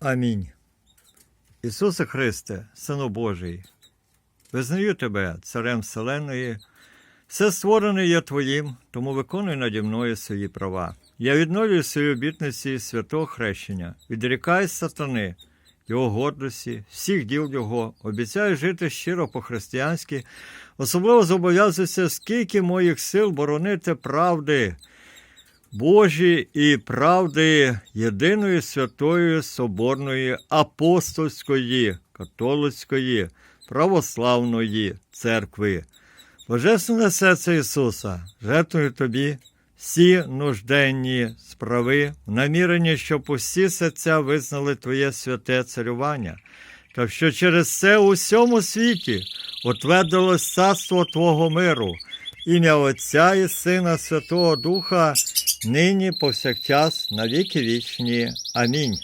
Амінь. Ісусе Христе, Сину Божий, визнаю Тебе, Царем Вселеної, все створене є Твоїм, тому виконуй наді мною свої права. Я відновлюю свої обітниці святого хрещення, відрікаю сатани, його гордості, всіх діл його, обіцяю жити щиро по-християнськи, особливо зобов'язуюся, скільки моїх сил боронити правди. Божі і правди єдиної святої Соборної апостольської, католицької, православної церкви. Божественне серце Ісуса, жертвую Тобі всі нужденні справи, намірені, щоб усі серця визнали Твоє святе царювання, та що через це у всьому світі утвердилось царство Твого миру, ім'я Отця і Сина Святого Духа, нині повсякчас на віки вічні. Амінь.